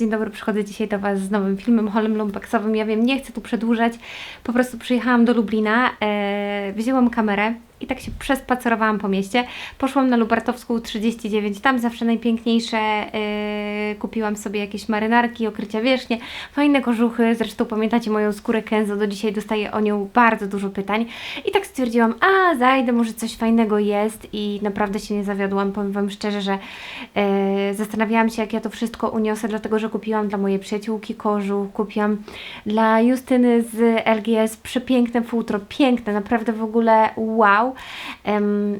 dzień dobry, przychodzę dzisiaj do Was z nowym filmem holem lumpeksowym. Ja wiem, nie chcę tu przedłużać, po prostu przyjechałam do Lublina, e, wzięłam kamerę i tak się przespacerowałam po mieście. Poszłam na Lubartowską 39, tam zawsze najpiękniejsze, e, kupiłam sobie jakieś marynarki, okrycia wierzchnie, fajne kożuchy, zresztą pamiętacie moją skórę Kenzo, do dzisiaj dostaję o nią bardzo dużo pytań. I tak stwierdziłam, a zajdę, może coś fajnego jest. I naprawdę się nie zawiodłam, powiem Wam szczerze, że e, zastanawiałam się, jak ja to wszystko uniosę, dlatego, że kupiłam dla mojej przyjaciółki kożuch, kupiłam dla Justyny z LGS przepiękne futro, piękne, naprawdę w ogóle wow.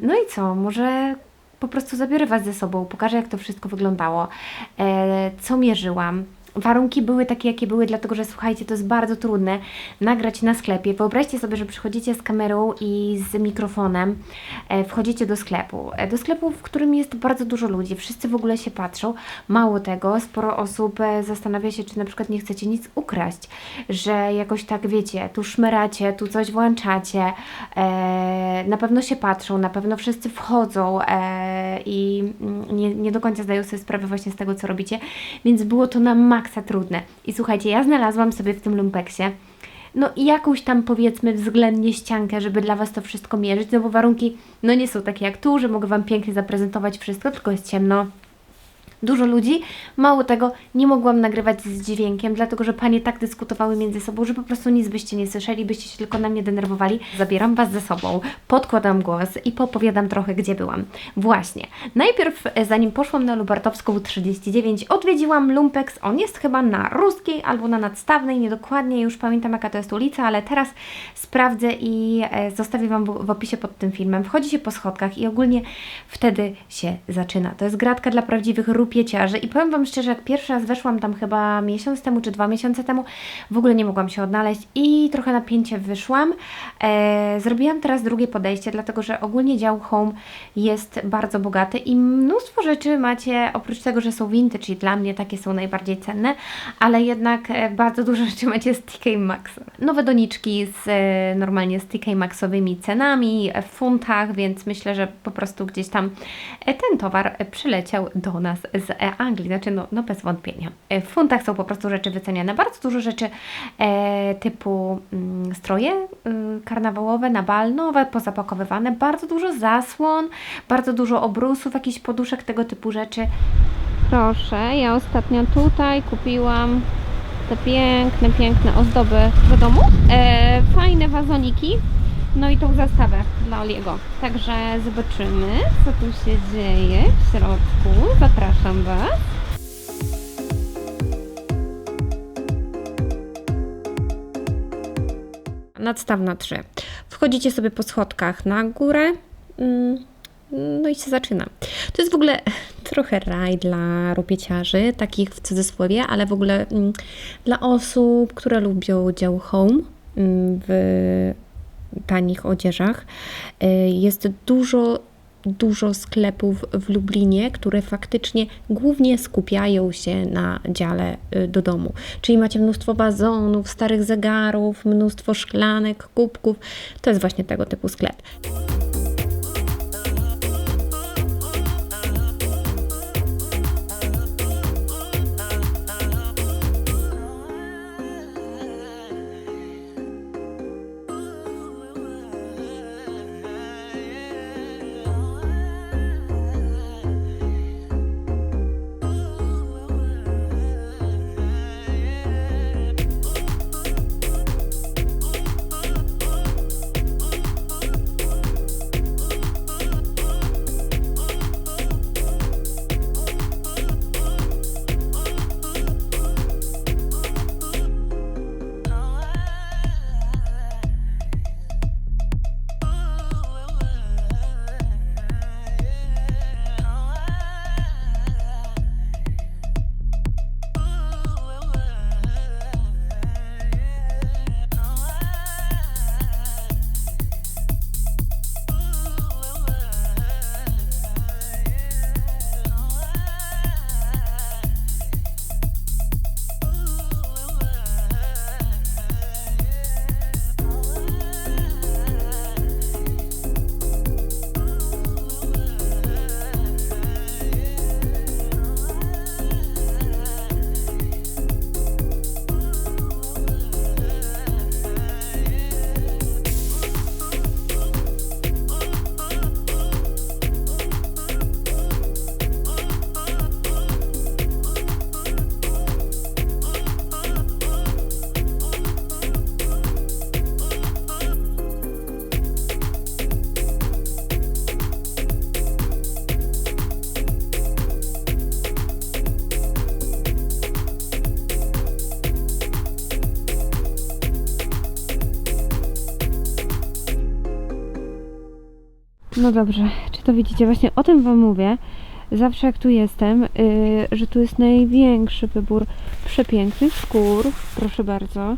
No i co, może po prostu zabiorę Was ze sobą, pokażę jak to wszystko wyglądało, e, co mierzyłam. Warunki były takie, jakie były, dlatego że słuchajcie, to jest bardzo trudne nagrać na sklepie. Wyobraźcie sobie, że przychodzicie z kamerą i z mikrofonem, e, wchodzicie do sklepu. E, do sklepu, w którym jest bardzo dużo ludzi, wszyscy w ogóle się patrzą. Mało tego, sporo osób e, zastanawia się, czy na przykład nie chcecie nic ukraść, że jakoś tak wiecie, tu szmeracie, tu coś włączacie, e, na pewno się patrzą, na pewno wszyscy wchodzą e, i mm, nie, nie do końca zdają sobie sprawę właśnie z tego, co robicie, więc było to na maksa trudne. I słuchajcie, ja znalazłam sobie w tym lumpeksie no i jakąś tam powiedzmy względnie ściankę, żeby dla Was to wszystko mierzyć, no bo warunki no nie są takie jak tu, że mogę Wam pięknie zaprezentować wszystko, tylko jest ciemno, dużo ludzi. Mało tego, nie mogłam nagrywać z dźwiękiem, dlatego że panie tak dyskutowały między sobą, że po prostu nic byście nie słyszeli, byście się tylko na mnie denerwowali. Zabieram Was ze sobą, podkładam głos i popowiadam trochę, gdzie byłam. Właśnie. Najpierw, e, zanim poszłam na Lubartowską 39, odwiedziłam Lumpex. On jest chyba na Ruskiej albo na Nadstawnej, niedokładnie już pamiętam, jaka to jest ulica, ale teraz sprawdzę i e, zostawię Wam w, opisie pod tym filmem. Wchodzi się po schodkach i ogólnie wtedy się zaczyna. To jest gratka dla prawdziwych rupieciarzy i powiem Wam szczerze, jak pierwszy raz weszłam tam chyba miesiąc temu czy dwa miesiące temu, w ogóle nie mogłam się odnaleźć i trochę napięcie wyszłam. E, zrobiłam teraz drugie podejście, dlatego że ogólnie dział home jest bardzo bogaty i mnóstwo rzeczy macie, oprócz tego, że są vintage i dla mnie takie są najbardziej cenne, ale jednak e, bardzo dużo rzeczy macie z TK Maxx. Nowe doniczki z e, normalnie z TK Maxowymi cenami w funtach, więc myślę, że po prostu gdzieś tam e, ten towar przyleciał do nas z e, Anglii, znaczy no, no bez wątpienia. E, W funtach są po prostu rzeczy wyceniane, bardzo dużo rzeczy e, typu mm, stroje y, karnawałowe, na bal, nowe, pozapakowywane, bardzo dużo zasłon, bardzo dużo obrusów, jakichś poduszek, tego typu rzeczy. Proszę, ja ostatnio tutaj kupiłam te piękne, piękne ozdoby do domu. E, fajne wazoniki. No i tą zastawę dla Oliego. Także zobaczymy, co tu się dzieje w środku. Zapraszam Was. Nadstawna 3. Wchodzicie sobie po schodkach na górę. mm, No i się zaczyna. To jest w ogóle trochę raj dla rupieciarzy, takich w cudzysłowie, ale w ogóle mm, dla osób, które lubią dział home mm, w tanich odzieżach. Y, Jest dużo, dużo sklepów w Lublinie, które faktycznie głównie skupiają się na dziale y, do domu. Czyli macie mnóstwo wazonów, starych zegarów, mnóstwo szklanek, kubków. To jest właśnie tego typu sklep. No dobrze, czy to widzicie? Właśnie o tym Wam mówię. Zawsze jak tu jestem, yy, że tu jest największy wybór przepięknych skór, proszę bardzo,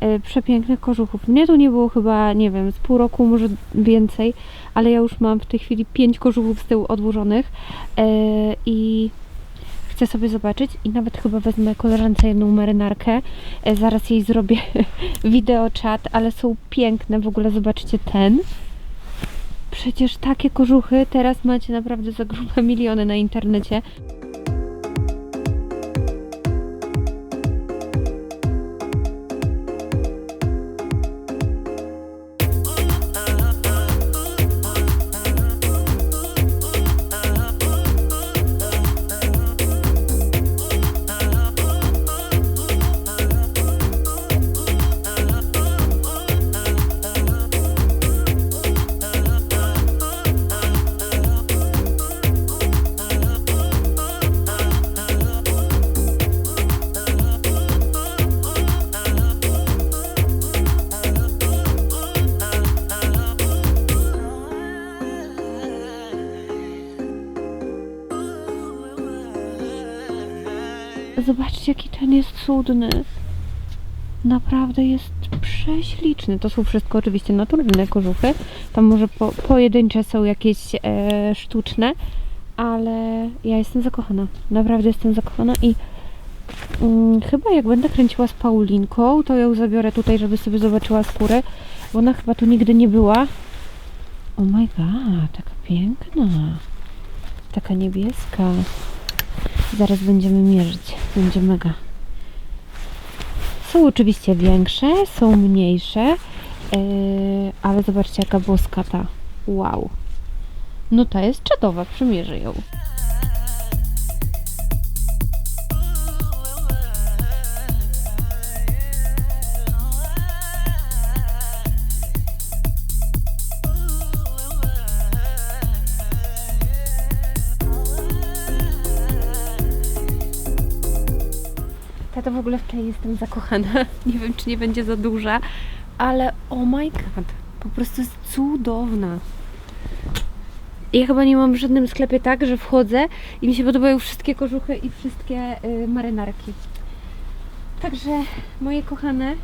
yy, przepięknych kożuchów. Mnie tu nie było chyba, nie wiem, z pół roku, może więcej, ale ja już mam w tej chwili pięć kożuchów z tyłu odłożonych yy, i chcę sobie zobaczyć i nawet chyba wezmę koleżance jedną marynarkę. E, zaraz jej zrobię wideo chat, ale są piękne. W ogóle zobaczcie ten. Przecież takie kożuchy teraz macie naprawdę za grube miliony na internecie. Cudny. Naprawdę jest prześliczny. To są wszystko oczywiście naturalne kożuchy. Tam może po, pojedyncze są jakieś e, sztuczne, ale ja jestem zakochana. Naprawdę jestem zakochana i mm, chyba jak będę kręciła z Paulinką, to ją zabiorę tutaj, żeby sobie zobaczyła skórę, bo ona chyba tu nigdy nie była. Oh my god, taka piękna. Taka niebieska. Zaraz będziemy mierzyć. Będzie mega. Są oczywiście większe, są mniejsze, yy, ale zobaczcie jaka boska ta. Wow. No ta jest czatowa, przymierzę ją. Tata w ogóle w tej jestem zakochana. Nie wiem, czy nie będzie za duża, ale oh my god, po prostu jest cudowna. Ja chyba nie mam w żadnym sklepie tak, że wchodzę i mi się podobają wszystkie kożuchy i wszystkie y, marynarki. Także moje kochane,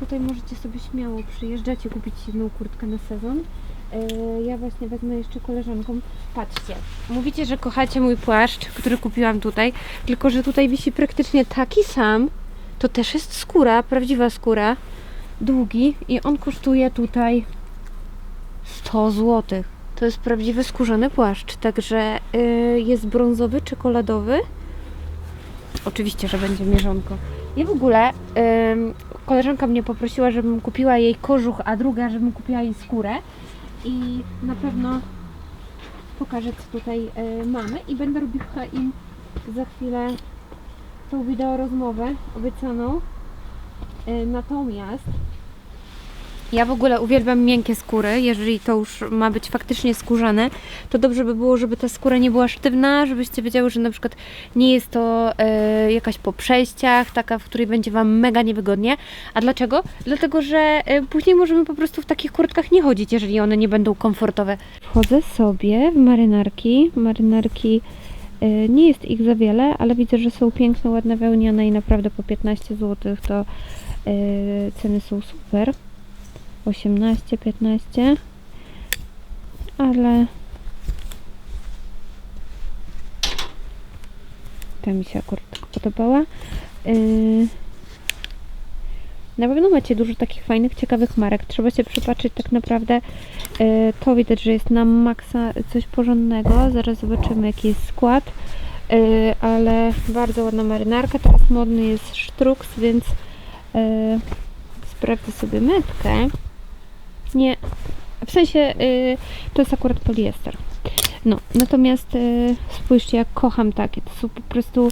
tutaj możecie sobie śmiało przyjeżdżać i kupić jedną kurtkę na sezon. Y, Ja właśnie wezmę jeszcze koleżankom. Patrzcie, mówicie, że kochacie mój płaszcz, który kupiłam tutaj, tylko że tutaj wisi praktycznie taki sam. To też jest skóra, prawdziwa skóra, długi i on kosztuje tutaj 100 zł. To jest prawdziwy skórzany płaszcz, także y, jest brązowy, czekoladowy. Oczywiście, że będzie mierzonko. I w ogóle ym, koleżanka mnie poprosiła, żebym kupiła jej kożuch, a druga, żebym kupiła jej skórę. I na pewno pokażę, co tutaj y, mamy i będę robiła im za chwilę tą wideo rozmowę obiecaną. Y, natomiast ja w ogóle uwielbiam miękkie skóry. Jeżeli to już ma być faktycznie skórzane, to dobrze by było, żeby ta skóra nie była sztywna, żebyście wiedziały, że na przykład nie jest to e, jakaś po przejściach, taka, w której będzie Wam mega niewygodnie. A dlaczego? Dlatego, że e, później możemy po prostu w takich kurtkach nie chodzić, jeżeli one nie będą komfortowe. Wchodzę sobie w marynarki. Marynarki e, nie jest ich za wiele, ale widzę, że są piękne, ładne, wełniane i naprawdę po 15 zł to ceny są super. 18, 15, ale ta mi się akurat tak podobała. Yy, na pewno macie dużo takich fajnych, ciekawych marek. Trzeba się przypatrzeć tak naprawdę. Yy, to widać, że jest na maksa coś porządnego. Zaraz zobaczymy jaki jest skład. Yy, ale bardzo ładna marynarka. Teraz modny jest sztruks, więc yy, sprawdzę sobie metkę. Nie, w sensie y, to jest akurat poliester. No, natomiast y, spójrzcie, jak kocham takie. To są po prostu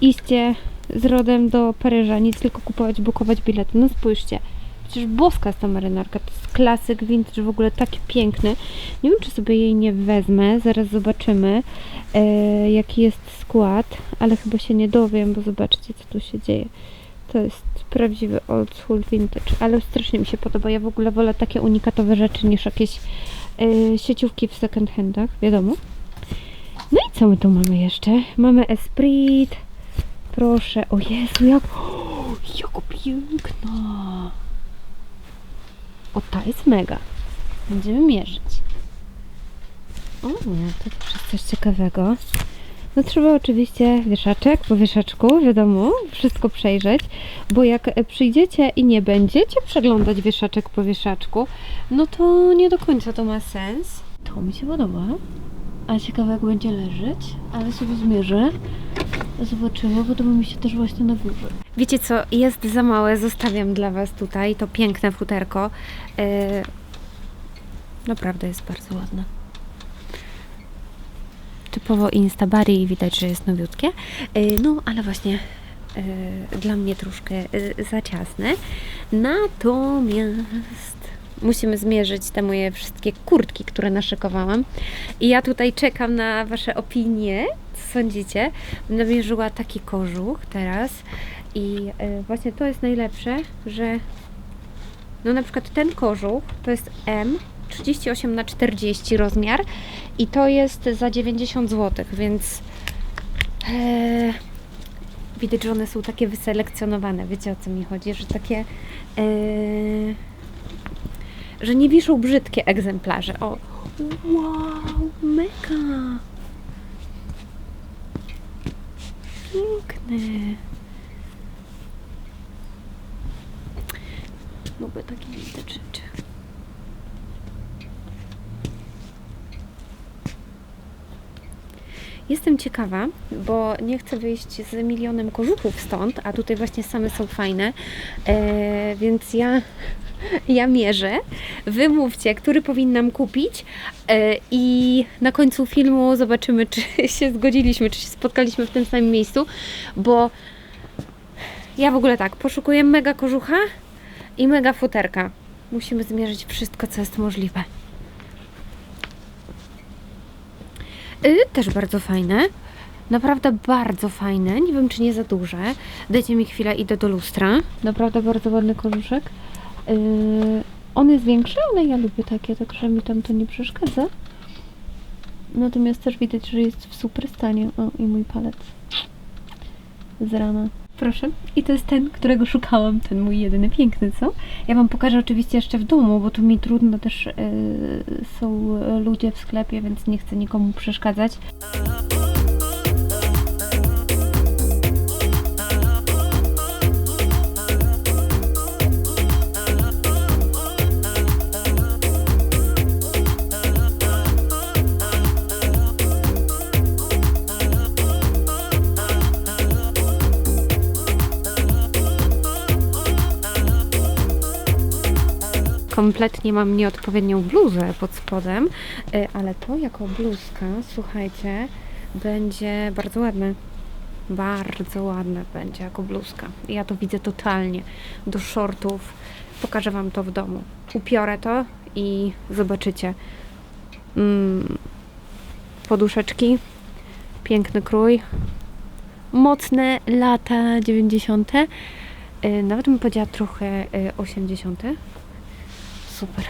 iście z rodem do Paryża. Nic tylko kupować, bukować bilety. No spójrzcie. Przecież boska jest ta marynarka. To jest klasyk, vintage, w ogóle taki piękny. Nie wiem, czy sobie jej nie wezmę. Zaraz zobaczymy, y, jaki jest skład. Ale chyba się nie dowiem, bo zobaczcie, co tu się dzieje. To jest prawdziwy old school vintage, ale strasznie mi się podoba. Ja w ogóle wolę takie unikatowe rzeczy niż jakieś e, sieciówki w second handach, wiadomo. No i co my tu mamy jeszcze? Mamy Esprit. Proszę, o Jezu, jak... O, jak piękna! O, ta jest mega. Będziemy mierzyć. O nie, to też jest coś ciekawego. No trzeba oczywiście wieszaczek po wieszaczku, wiadomo, wszystko przejrzeć, bo jak e, przyjdziecie i nie będziecie przeglądać wieszaczek po wieszaczku, no to nie do końca to ma sens. To mi się podoba. A ciekawe jak będzie leżeć, ale sobie zmierzę. Zobaczymy, podoba mi się też właśnie na górze. Wiecie co, jest za małe, zostawiam dla Was tutaj to piękne futerko. Yy, naprawdę jest bardzo ładne typowo Instabari i widać, że jest nowiutkie. Yy, No, ale właśnie yy, dla mnie troszkę yy, za ciasne. Natomiast musimy zmierzyć te moje wszystkie kurtki, które naszykowałam. I ja tutaj czekam na Wasze opinie. Co sądzicie? Będę mierzyła taki kożuch teraz. I właśnie to jest najlepsze, że no na przykład ten kożuch to jest M 38 na 40 rozmiar i to jest za 90 zł, więc e, widać, że one są takie wyselekcjonowane. Wiecie o co mi chodzi? Że takie e, że nie wiszą brzydkie egzemplarze. O, wow, mega! Piękne. Lubię takie widać rzeczy. Jestem ciekawa, bo nie chcę wyjść z milionem kożuchów stąd, a tutaj właśnie same są fajne, e, więc ja, ja mierzę. Wy mówcie, który powinnam kupić e, i na końcu filmu zobaczymy, czy się zgodziliśmy, czy się spotkaliśmy w tym samym miejscu, bo ja w ogóle tak, poszukuję mega kożucha i mega futerka. Musimy zmierzyć wszystko, co jest możliwe. Y, też bardzo fajne. Naprawdę bardzo fajne. Nie wiem, czy nie za duże. Dajcie mi chwilę, idę do lustra. Naprawdę bardzo ładny kożuszek. Y, on jest większy, ale ja lubię takie, także mi tam to nie przeszkadza. Natomiast też widać, że jest w super stanie. O, i mój palec z rana. Proszę. I to jest ten, którego szukałam, ten mój jedyny piękny, co? Ja Wam pokażę oczywiście jeszcze w domu, bo tu mi trudno też yy, są ludzie w sklepie, więc nie chcę nikomu przeszkadzać. Kompletnie mam nieodpowiednią bluzę pod spodem, y, ale to jako bluzka, słuchajcie, będzie bardzo ładne. Bardzo ładne będzie jako bluzka. Ja to widzę totalnie do shortów. Pokażę Wam to w domu. Upiorę to i zobaczycie. Mm, poduszeczki, piękny krój, mocne lata 90. Y, Nawet bym powiedziała trochę y, 80 super.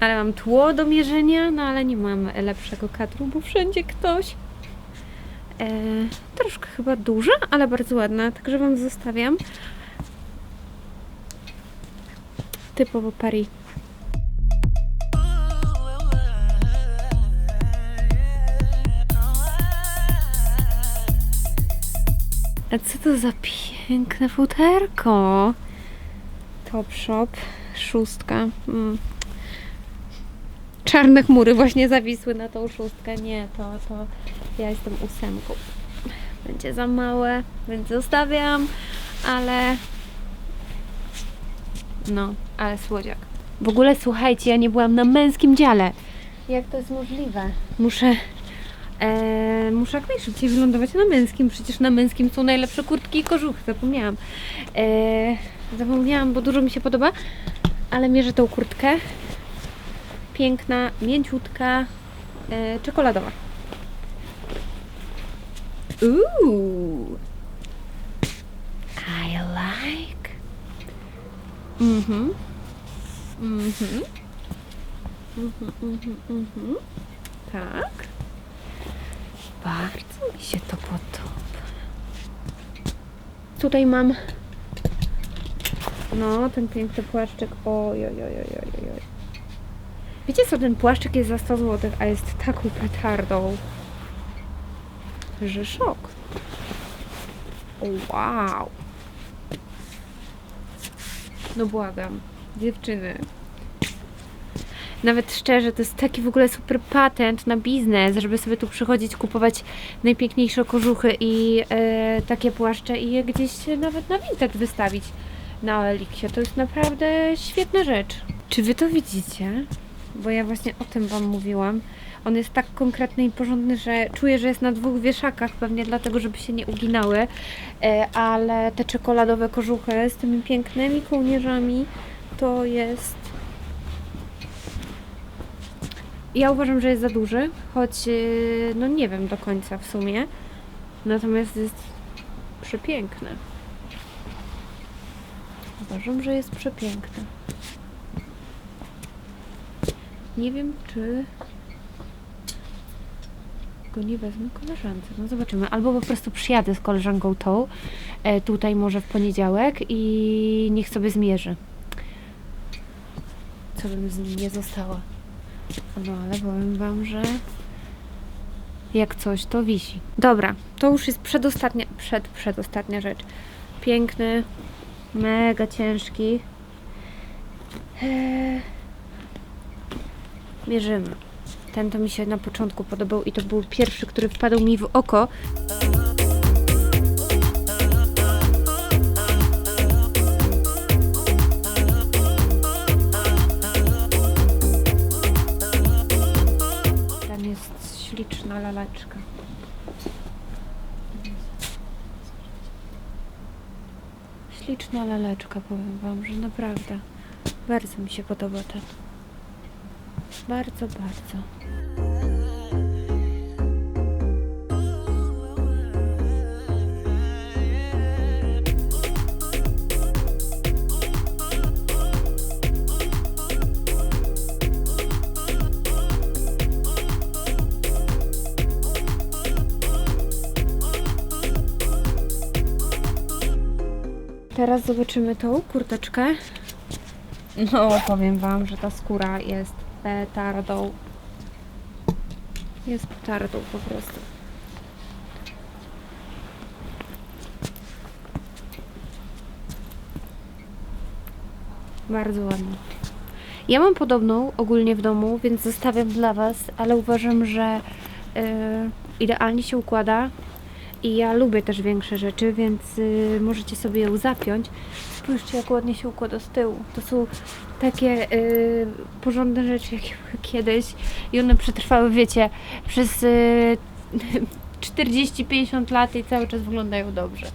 Ale mam tło do mierzenia, no ale nie mam lepszego kadru, bo wszędzie ktoś. E, troszkę chyba duża, ale bardzo ładna, także Wam zostawiam. Typowo Paris. A co to za piękne futerko? Top Shop, szóstka. Mm. Czarne chmury właśnie zawisły na tą szóstkę. Nie, to, to ja jestem ósemką. Będzie za małe, więc zostawiam, ale no, ale słodziak. W ogóle słuchajcie, ja nie byłam na męskim dziale. Jak to jest możliwe? Muszę e, muszę jak najszybciej wylądować na męskim. Przecież na męskim są najlepsze kurtki i kożuchy. Zapomniałam. E, zapomniałam, bo dużo mi się podoba, ale mierzę tą kurtkę. Piękna, mięciutka, e, czekoladowa. Ooh. I like. Mhm. Mhm. Mhm, mhm, mhm. Tak. Bardzo mi się to podoba. Tutaj mam no, ten piękny płaszczyk. Oj, oj, oj, oj, oj, oj. Wiecie co, ten płaszczyk jest za 100 zł, a jest taką petardą, że szok. Wow. No błagam, dziewczyny. Nawet szczerze, to jest taki w ogóle super patent na biznes, żeby sobie tu przychodzić, kupować najpiękniejsze kożuchy i e, takie płaszcze i je gdzieś nawet na Vinted wystawić na Eliksie. To jest naprawdę świetna rzecz. Czy wy to widzicie? Bo ja właśnie o tym wam mówiłam. On jest tak konkretny i porządny, że czuję, że jest na dwóch wieszakach, pewnie dlatego, żeby się nie uginały. E, ale te czekoladowe kożuchy z tymi pięknymi kołnierzami to jest ja uważam, że jest za duży, choć yy, no nie wiem do końca w sumie. Natomiast jest przepiękny. Uważam, że jest przepiękny. Nie wiem, czy go nie wezmę koleżance. No zobaczymy. Albo po prostu przyjadę z koleżanką tą e, tutaj może w poniedziałek i niech sobie zmierzy. Co bym z nim nie została. No ale powiem wam, że jak coś to wisi. Dobra, to już jest przedostatnia, przed, przedostatnia rzecz. Piękny, mega ciężki. Eee, mierzymy. Ten to mi się na początku podobał i to był pierwszy, który wpadł mi w oko. Tam jest śliczna laleczka. Śliczna laleczka, powiem Wam, że naprawdę bardzo mi się podoba ten. Bardzo, bardzo. Teraz zobaczymy tą kurteczkę. No, powiem Wam, że ta skóra jest petardą. Jest petardą po prostu. Bardzo ładnie. Ja mam podobną ogólnie w domu, więc zostawiam dla Was, ale uważam, że yy, idealnie się układa i ja lubię też większe rzeczy, więc yy, możecie sobie ją zapiąć. Spójrzcie, jak ładnie się układa z tyłu. To są takie yy, porządne rzeczy, jakie były kiedyś i one przetrwały, wiecie, przez yy, 40-50 lat i cały czas wyglądają dobrze.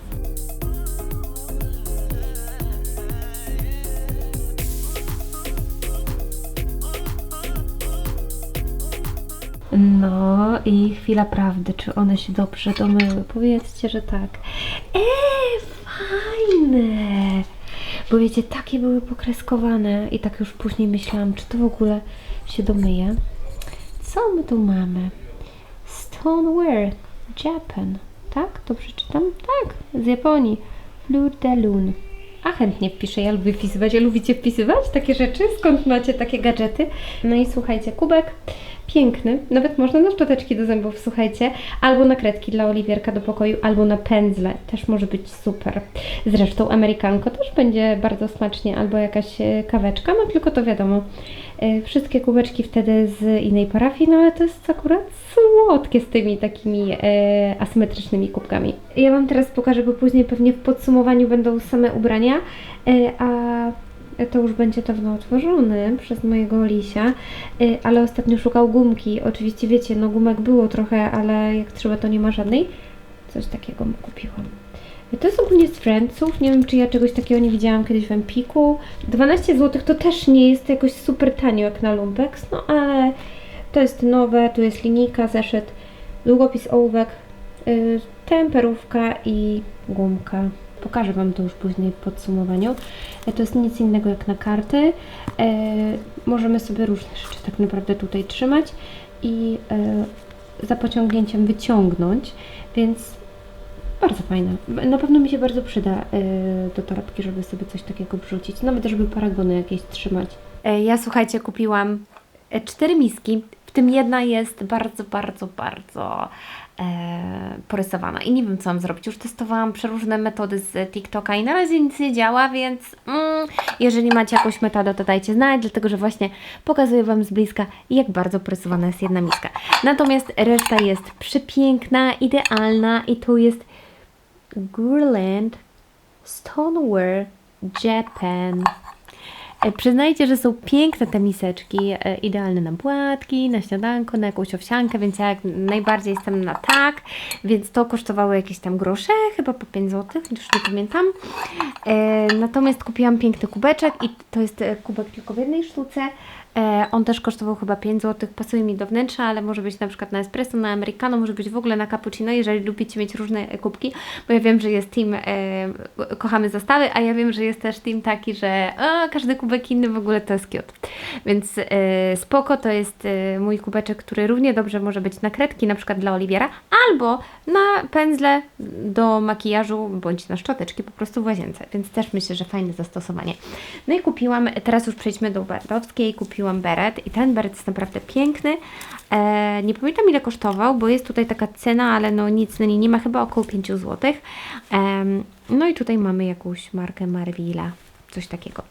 No i chwila prawdy, czy one się dobrze domyły? Powiedzcie, że tak. Eee, fajne! Bo wiecie, takie były pokreskowane i tak już później myślałam, czy to w ogóle się domyje. Co my tu mamy? Stoneware, Japan. Tak? Dobrze czytam? Tak, z Japonii. Fleur de Lune. A chętnie wpiszę, ja lubię wpisywać. A lubicie wpisywać takie rzeczy? Skąd macie takie gadżety? No i słuchajcie, kubek piękny. Nawet można na szczoteczki do zębów, słuchajcie. Albo na kredki dla Oliwierka do pokoju, albo na pędzle. Też może być super. Zresztą Amerykanko też będzie bardzo smacznie, albo jakaś e, kaweczka, no tylko to wiadomo. E, Wszystkie kubeczki wtedy z innej parafii, no ale to jest akurat słodkie z tymi takimi e, asymetrycznymi kubkami. Ja Wam teraz pokażę, bo później pewnie w podsumowaniu będą same ubrania, a to już będzie dawno otworzony przez mojego Lisia, y, ale ostatnio szukał gumki. Oczywiście wiecie, no gumek było trochę, ale jak trzeba to nie ma żadnej. Coś takiego mu kupiłam. Y, To jest ogólnie z Friendsów. Nie wiem, czy ja czegoś takiego nie widziałam kiedyś w Empiku. 12 zł to też nie jest jakoś super tanio jak na Lumpex, no ale to jest nowe. Tu jest linijka, zeszyt, długopis ołówek, yy, temperówka i gumka. Pokażę Wam to już później w podsumowaniu. E, To jest nic innego jak na karty. E, możemy sobie różne rzeczy tak naprawdę tutaj trzymać i e, za pociągnięciem wyciągnąć, więc bardzo fajne. Na pewno mi się bardzo przyda do torebki, żeby sobie coś takiego wrzucić. Nawet żeby paragony jakieś trzymać. Ja słuchajcie, kupiłam cztery miski, w tym jedna jest bardzo, bardzo, bardzo porysowana i nie wiem, co mam zrobić. Już testowałam przeróżne metody z TikToka i na razie nic nie działa, więc mm, jeżeli macie jakąś metodę, to dajcie znać, dlatego że właśnie pokazuję Wam z bliska, jak bardzo porysowana jest jedna miska. Natomiast reszta jest przepiękna, idealna i tu jest Guerlain Stoneware Japan. E, Przyznajcie, że są piękne te miseczki, e, idealne na płatki, na śniadanko, na jakąś owsiankę, więc ja jak najbardziej jestem na tak, więc to kosztowało jakieś tam grosze, chyba po 5 zł, już nie pamiętam. E, natomiast kupiłam piękny kubeczek i to jest kubek tylko w jednej sztuce. E, on też kosztował chyba 5 zł, pasuje mi do wnętrza, ale może być na przykład na espresso, na americano, może być w ogóle na cappuccino, jeżeli lubicie mieć różne e, kubki, bo ja wiem, że jest team, e, kochamy zastawy, a ja wiem, że jest też team taki, że każdy kubek inny w ogóle to jest cute. Więc e, spoko, to jest e, mój kubeczek, który równie dobrze może być na kredki, na przykład dla Oliwiera, albo na pędzle do makijażu, bądź na szczoteczki po prostu w łazience, więc też myślę, że fajne zastosowanie. No i kupiłam, teraz już przejdźmy do Bertowskiej, kupiłam beret i ten beret jest naprawdę piękny. E, nie pamiętam ile kosztował, bo jest tutaj taka cena, ale no nic na niej nie ma, chyba około 5 zł. Em, no i tutaj mamy jakąś markę Marvilla. Coś takiego.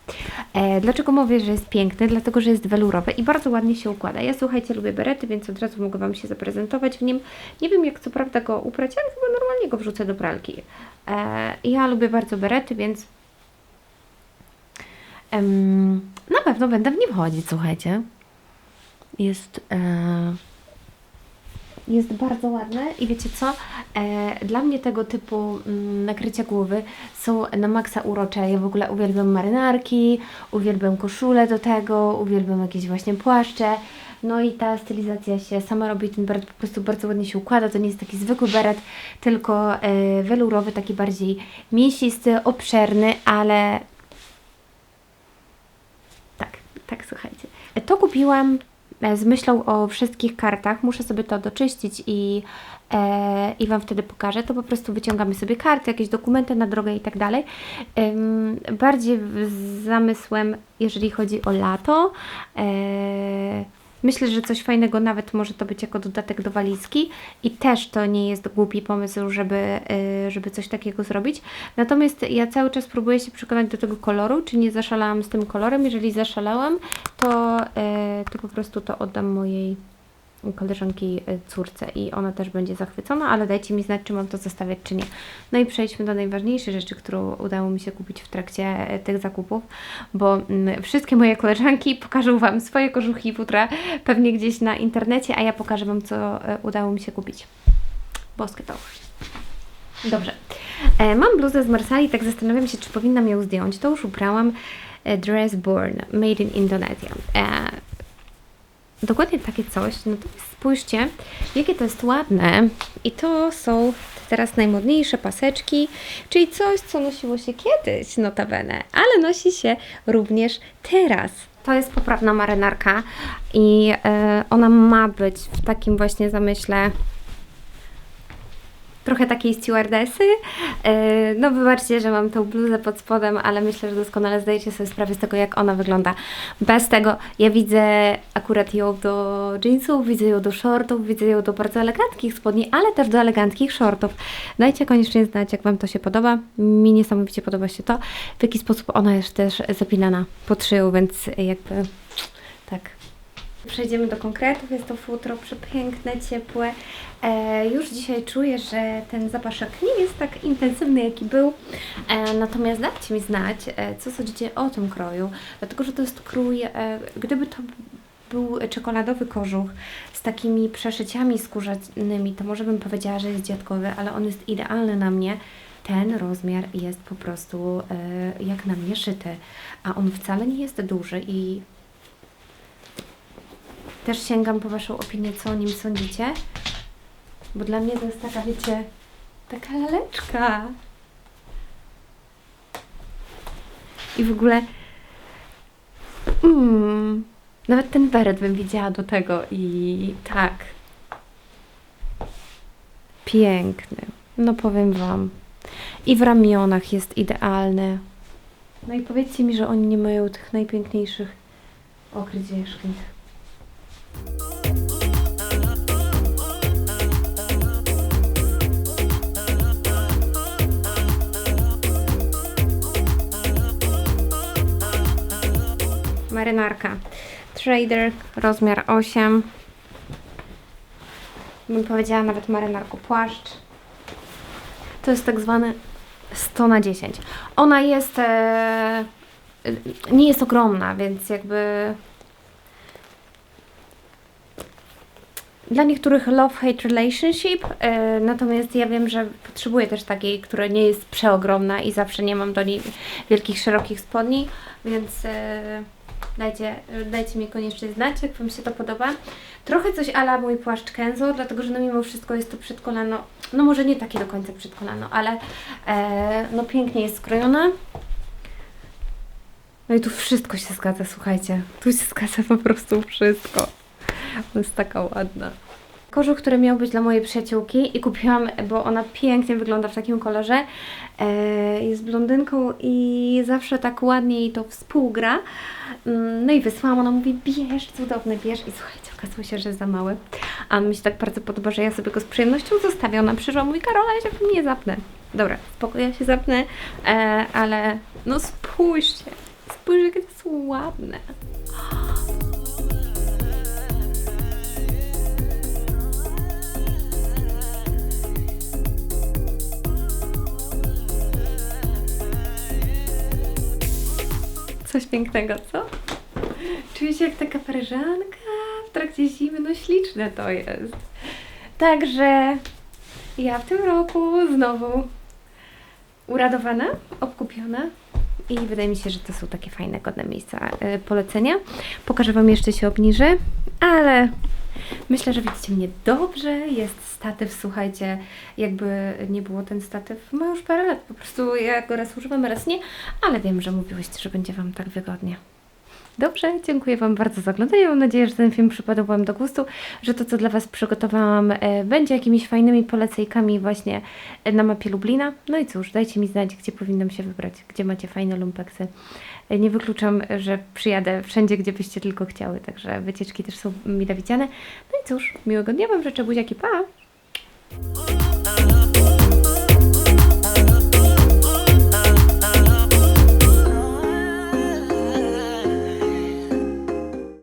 E, dlaczego mówię, że jest piękny? Dlatego, że jest welurowy i bardzo ładnie się układa. Ja słuchajcie, lubię berety, więc od razu mogę Wam się zaprezentować w nim. Nie wiem, jak co prawda go uprać, ale chyba normalnie go wrzucę do pralki. E, ja lubię bardzo berety, więc em, na pewno będę w nim chodzić, słuchajcie. Jest. E, jest bardzo ładne i wiecie co? E, dla mnie tego typu mm, nakrycia głowy są na maksa urocze. Ja w ogóle uwielbiam marynarki, uwielbiam koszule do tego, uwielbiam jakieś właśnie płaszcze. No i ta stylizacja się sama robi, ten beret po prostu bardzo ładnie się układa. To nie jest taki zwykły beret, tylko e, welurowy, taki bardziej mięsisty, obszerny, ale tak, tak słuchajcie. To kupiłam e, z myślą o wszystkich kartach. Muszę sobie to doczyścić i, e, i Wam wtedy pokażę. To po prostu wyciągamy sobie karty, jakieś dokumenty na drogę i tak dalej. Bardziej z zamysłem, jeżeli chodzi o lato. E, Myślę, że coś fajnego nawet może to być jako dodatek do walizki i też to nie jest głupi pomysł, żeby, y, żeby coś takiego zrobić. Natomiast ja cały czas próbuję się przekonać do tego koloru, czy nie zaszalałam z tym kolorem. Jeżeli zaszalałam, to, y, to po prostu to oddam mojej koleżanki y, córce i ona też będzie zachwycona, ale dajcie mi znać, czy mam to zostawiać, czy nie. No i przejdźmy do najważniejszej rzeczy, którą udało mi się kupić w trakcie y, tych zakupów, bo mm, wszystkie moje koleżanki pokażą Wam swoje kożuchy futra pewnie gdzieś na internecie, a ja pokażę Wam, co y, udało mi się kupić. Boskie to. Dobrze. E, mam bluzę z Marsali, tak zastanawiam się, czy powinnam ją zdjąć. To już ubrałam e, Dress Born, Made in Indonesia. Dokładnie takie coś, to spójrzcie, jakie to jest ładne. I to są teraz najmodniejsze paseczki, czyli coś, co nosiło się kiedyś, notabene, ale nosi się również teraz. To jest poprawna marynarka i e, ona ma być w takim właśnie zamyśle trochę takiej stewardessy. E, No wybaczcie, że mam tą bluzę pod spodem, ale myślę, że doskonale zdajecie sobie sprawę z tego, jak ona wygląda. Bez tego ja widzę akurat ją do jeansów, widzę ją do shortów, widzę ją do bardzo eleganckich spodni, ale też do eleganckich shortów. Dajcie koniecznie znać, jak Wam to się podoba. Mi niesamowicie podoba się to, w jaki sposób ona jest też zapinana pod szyją, więc jakby Przejdziemy do konkretów. Jest to futro przepiękne, ciepłe. E, już dzisiaj czuję, że ten zapaszek nie jest tak intensywny, jaki był. E, natomiast dajcie mi znać, e, co sądzicie o tym kroju, dlatego że to jest krój, e, gdyby to był czekoladowy kożuch z takimi przeszyciami skórzanymi, to może bym powiedziała, że jest dziadkowy, ale on jest idealny na mnie. Ten rozmiar jest po prostu e, jak na mnie szyty, a on wcale nie jest duży i też sięgam po Waszą opinię, co o nim sądzicie. Bo dla mnie to jest taka, wiecie, taka laleczka. I w ogóle mm, nawet ten beret bym widziała do tego i tak. Piękny. No powiem Wam. I w ramionach jest idealny. No i powiedzcie mi, że oni nie mają tych najpiękniejszych okryć wierzchnich. Marynarka. Trader, rozmiar 8. Bym powiedziała nawet marynarku płaszcz. To jest tak zwany 100 na 10. Ona jest. E, nie jest ogromna, więc jakby. Dla niektórych love-hate relationship, e, natomiast ja wiem, że potrzebuję też takiej, która nie jest przeogromna i zawsze nie mam do niej wielkich, szerokich spodni, więc e, dajcie, dajcie mi koniecznie znać, jak Wam się to podoba. Trochę coś ala mój płaszcz Kenzo, dlatego że no mimo wszystko jest to przedkolano, no może nie takie do końca przedkolano, ale e, no pięknie jest skrojone. No i tu wszystko się zgadza, słuchajcie. Tu się zgadza po prostu wszystko. Jest taka ładna. Kożuch, który miał być dla mojej przyjaciółki i kupiłam, bo ona pięknie wygląda w takim kolorze. E, jest blondynką i zawsze tak ładnie jej to współgra. Mm, No i wysłałam, ona mówi, bierz, cudowny, bierz. I słuchajcie, okazało się, że za mały. A mi się tak bardzo podoba, że ja sobie go z przyjemnością zostawię. Ona przyszła, mówi, Karola, ja się nie zapnę. Dobra, spoko, ja się zapnę, e, ale no spójrzcie, spójrzcie, jakie to jest ładne. Coś pięknego, co? Czuję się jak taka paryżanka w trakcie zimy, no śliczne to jest. Także ja w tym roku znowu uradowana, obkupiona i wydaje mi się, że to są takie fajne, godne miejsca e, polecenia. Pokażę Wam jeszcze się obniżę, ale myślę, że widzicie mnie dobrze. Jest statyw, słuchajcie, jakby nie było ten statyw, ma już parę lat, po prostu ja go raz używam, raz nie, ale wiem, że mówiłyście, że będzie Wam tak wygodnie. Dobrze, dziękuję Wam bardzo za oglądanie. Mam nadzieję, że ten film przypadł Wam do gustu, że to, co dla Was przygotowałam, e, będzie jakimiś fajnymi polecejkami właśnie e, na mapie Lublina. No i cóż, dajcie mi znać, gdzie powinnam się wybrać, gdzie macie fajne lumpeksy nie wykluczam, że przyjadę wszędzie, gdzie byście tylko chciały, także wycieczki też są mile widziane. No i cóż, miłego dnia Wam życzę, buziaki, pa!